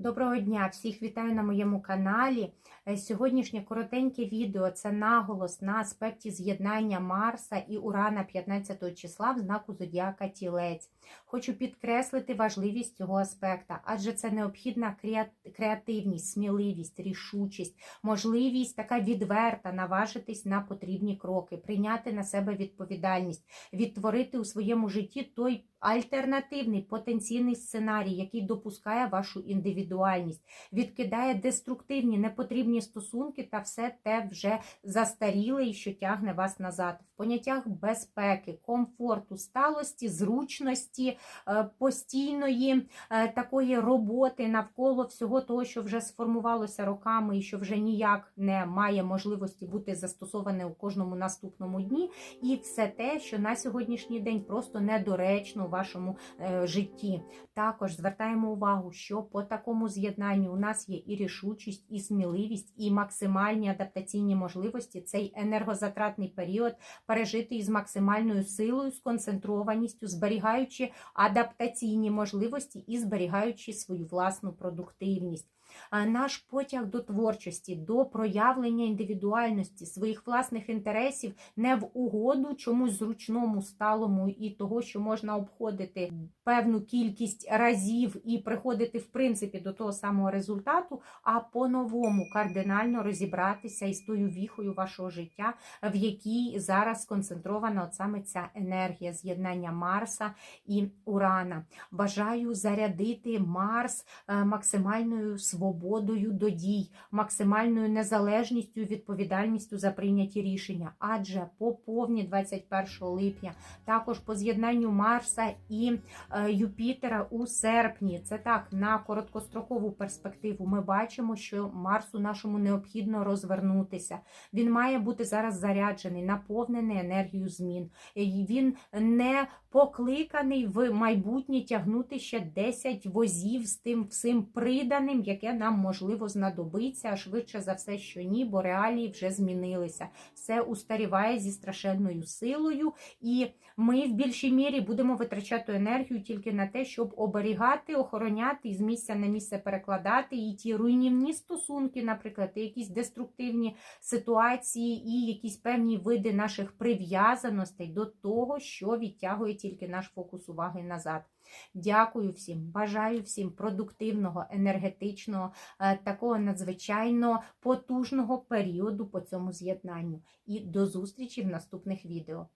Доброго дня! Всіх вітаю на моєму каналі. Е, Сьогоднішнє коротеньке відео це наголос на аспекті з'єднання Марса і Урана 15 числа в знаку Зодіака Тілець. Хочу підкреслити важливість цього аспекта, адже це необхідна креативність, сміливість, рішучість, можливість така відверта наважитись на потрібні кроки, прийняти на себе відповідальність, відтворити у своєму житті той альтернативний потенційний сценарій, який допускає вашу індивідуальність, відкидає деструктивні, непотрібні стосунки та все те вже застаріле і що тягне вас назад. В поняттях безпеки, комфорту, сталості, зручності, е, постійної е, такої роботи навколо всього того, що вже сформувалося роками і що вже ніяк не має можливості бути застосоване у кожному наступному дні, і все те, що на сьогоднішній день просто недоречно вашому е, житті. Також звертаємо увагу, що по такому з'єднанню у нас є і рішучість, і сміливість, і максимальні адаптаційні можливості. Цей енергозатратний період пережити із максимальною силою, сконцентрованістю, зберігаючи адаптаційні можливості і зберігаючи свою власну продуктивність. Наш потяг до творчості, до проявлення індивідуальності, своїх власних інтересів не в угоду чомусь зручному, сталому і того, що можна обходити певну кількість разів і приходити в принципі до того самого результату, а по-новому кардинально розібратися із тою віхою вашого життя, в якій зараз сконцентрована от саме ця енергія з'єднання Марса і Урана. Бажаю зарядити Марс е, максимальною свободою до дій, максимальною незалежністю відповідальністю за прийняті рішення. Адже по повні 21 липня, також по з'єднанню Марса і е, Юпітера у серпні. Це так на короткострокову перспективу. Ми бачимо, що Марсу нашому необхідно розвернутися. Він має бути зараз заряджений, наповнений енергією змін. Він не покликаний в майбутнє тягнути ще 10 возів з тим всім приданим, яке нам можливо знадобиться, а швидше за все, що ні, бо реалії вже змінилися. Все устаріває зі страшенною силою, і ми в більшій мірі будемо витрачати енергію тільки на те, щоб оберігати, охороняти і з місця на місце перекладати і ті руйнівні стосунки, наприклад, і якісь деструктивні ситуації, і якісь певні види наших прив'язаностей до того, що відтягує тільки наш фокус уваги назад. Дякую всім, бажаю всім продуктивного, енергетичного, е, такого надзвичайно потужного періоду по цьому з'єднанню. І до зустрічі в наступних відео.